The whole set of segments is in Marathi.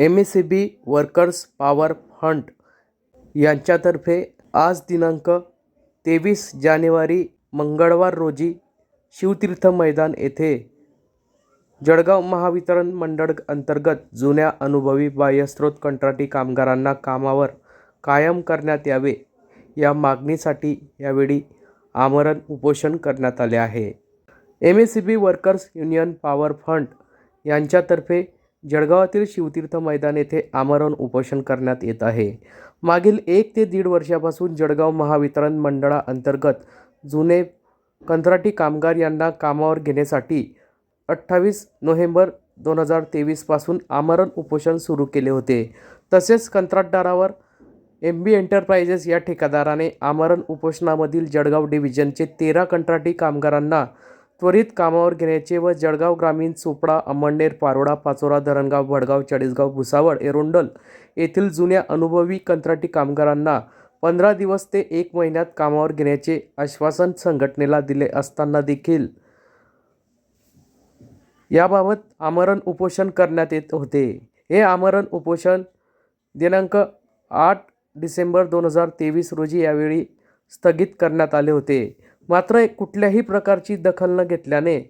M S C B workers power fund यांच्यातर्फे आज दिनांक तेवीस जानेवारी मंगळवार रोजी शिवतीर्थ मैदान येथे जळगाव महावितरण मंडळ अंतर्गत जुन्या अनुभवी बाह्यस्रोत कंत्राटी कामगारांना कामावर कायम करण्यात यावे या मागणीसाठी यावेळी आमरण उपोषण करण्यात आले आहे. M S C B workers union power fund यांच्यातर्फे जळगावातील शिवतीर्थ मैदान येथे आमरण उपोषण करण्यात येत आहे. मागील एक ते दीड वर्षापासून जळगाव महावितरण मंडळाअंतर्गत जुने कंत्राटी कामगार यांना कामावर घेण्यासाठी अठ्ठावीस नोव्हेंबर दोन हजार तेवीसपासून आमरण उपोषण सुरू केले होते. तसेच कंत्राटदारावर एम बी एंटरप्राइजेस या ठेकेदाराने आमरण उपोषणामधील जळगाव डिव्हिजनचे तेरा कंत्राटी कामगारांना त्वरित कामावर घेण्याचे व जळगाव ग्रामीण चोपडा अमळनेर पारोडा पाचोरा धरणगाव वडगाव चाळीसगाव भुसावळ एरोंडल येथील जुन्या अनुभवी कंत्राटी कामगारांना पंधरा दिवस ते एक महिन्यात कामावर घेण्याचे आश्वासन संघटनेला दिले असताना देखील. याबाबत आमरण उपोषण करण्यात येत होते. हे आमरण उपोषण दिनांक आठ डिसेंबर दोन हजार तेवीस रोजी यावेळी स्थगित करण्यात आले होते. मात्र कुठल्याही प्रकारची दखल न घेतल्याने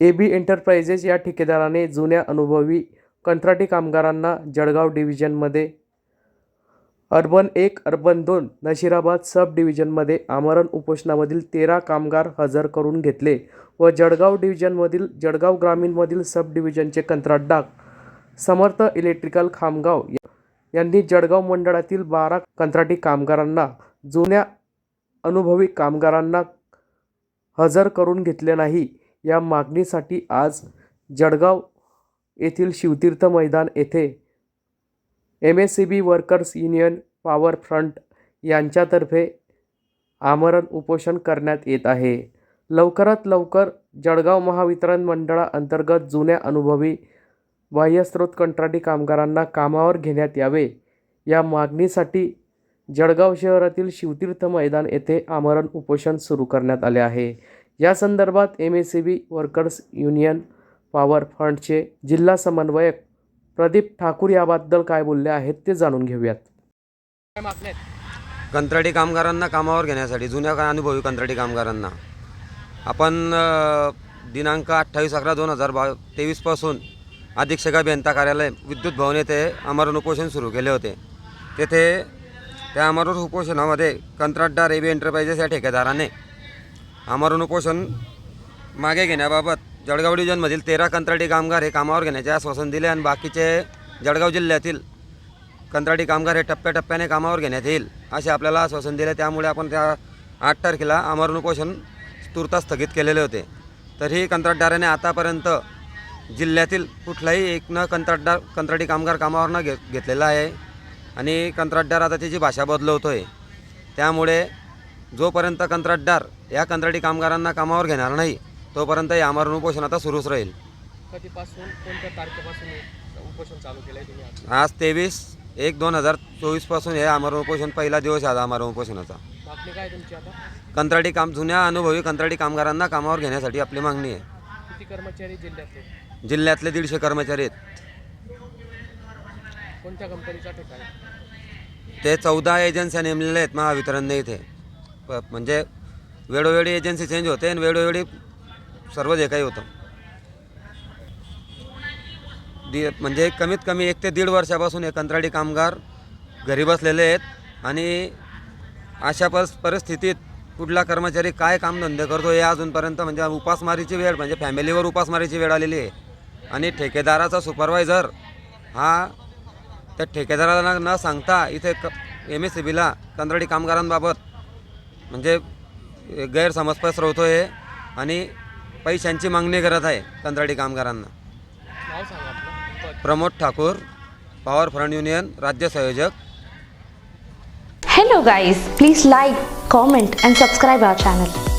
ए बी एंटरप्राइजेस या ठेकेदाराने जुन्या अनुभवी कंत्राटी कामगारांना जळगाव डिव्हिजनमध्ये अर्बन एक अर्बन दोन नशिराबाद सब डिव्हिजनमध्ये आमरण उपोषणामधील तेरा कामगार हजर करून घेतले व जळगाव डिव्हिजनमधील जळगाव ग्रामीणमधील सब डिव्हिजनचे कंत्राटदार समर्थ इलेक्ट्रिकल खामगाव यांनी जळगाव मंडळातील बारा कंत्राटी कामगारांना जुन्या अनुभवी कामगारांना हजर करून घेतले नाही या मागणीसाठी आज जळगाव येथील शिवतीर्थ मैदान येथे M S C B workers union power front यांच्यातर्फे आमरण उपोषण करण्यात येत आहे. लवकरात लवकर जळगाव महावितरण मंडळाअंतर्गत जुन्या अनुभवी बाह्यस्रोत कंत्राटी कामगारांना कामावर घेण्यात यावे या मागणीसाठी जळगाव शहरातील शिवतीर्थ मैदान येथे आमरण उपोषण सुरू करण्यात आले आहे. या संदर्भात M S C B workers union power फंडचे जिल्हा समन्वयक प्रदीप ठाकूर याबद्दल काय बोलले आहेत ते जाणून घेऊयात. कंत्राटी कामगारांना कामावर घेण्यासाठी जुन्या का अनुभवी कंत्राटी कामगारांना. आपण दिनांक अठ्ठावीस अकरा दोन हजार बा तेवीसपासून अधीक्षक अभियंता कार्यालय विद्युत भवन येथे आमरण उपोषण सुरू केले होते. तेथे त्या आमरण उपोषणामध्ये कंत्राटदार ए बी एंटरप्राइजेस या ठेकेदाराने. आमरण उपोषण मागे घेण्याबाबत जळगाव डिव्हिजनमधील तेरा कंत्राटी कामगार हे कामावर घेण्याचे आश्वासन दिले आणि बाकीचे जळगाव जिल्ह्यातील कंत्राटी कामगार हे टप्प्याटप्प्याने कामावर घेण्यात येईल असे आपल्याला आश्वासन दिले. त्यामुळे आपण त्या आठ तारखेला आमरण उपोषण तुर्तास स्थगित केलेले होते. तरीही कंत्राटदाराने आतापर्यंत जिल्ह्यातील कुठलाही एक न कंत्राटदार कंत्राटी कामगार कामावर न घे घेतलेला आहे. आणि कंत्राटदार आता त्याची भाषा बदलवतो आहे त्यामुळे जोपर्यंत कंत्राटदार या कंत्राटी कामगारांना कामावर घेणार नाही तोपर्यंत हे आमरण उपोषण आता सुरूच राहील. कधीपासून कोणत्या तारखेपासून उपोषण चालू केलं आहे तुम्ही आज? आज तेवीस एक दोन हजार चोवीसपासून हे आमरण उपोषण पहिला दिवस आहे आमरण उपोषणाचा. मागणी काय तुमची आता? कंत्राटी काम जुन्या अनुभवी कंत्राटी कामगारांना कामावर घेण्यासाठी आपली मागणी आहे. किती कर्मचारी जिल्ह्यातले? जिल्ह्यातले दीडशे कर्मचारी आहेत. कोणत्या कंपनीचा ठिकाण ते चौदा एजन्स्या नेमलेल्या आहेत महावितरणने इथे. प- म्हणजे वेळोवेळी एजन्सी चेंज होते आणि वेळोवेळी सर्व जे काही होतं. दि म्हणजे कमीत कमी एक ते दीड वर्षापासून हे कंत्राटी कामगार घरी बसलेले आहेत आणि अशा पस परिस्थितीत कुठला कर्मचारी काय कामधंदे करतो हे अजूनपर्यंत म्हणजे उपासमारीची वेळ म्हणजे फॅमिलीवर उपासमारीची वेळ आलेली आहे. आणि ठेकेदाराचा सुपरवायझर हा त्या ठेकेदाराला न सांगता इथे क एम एस सी बीला कंत्राटी कामगारांबाबत म्हणजे गैरसमज पसरवतो आहे आणि पैशांची मागणी करत आहे कंत्राटी कामगारांना. Pramod Thakur power front union राज्य संयोजक. Hello guys, please like, comment and subscribe our channel.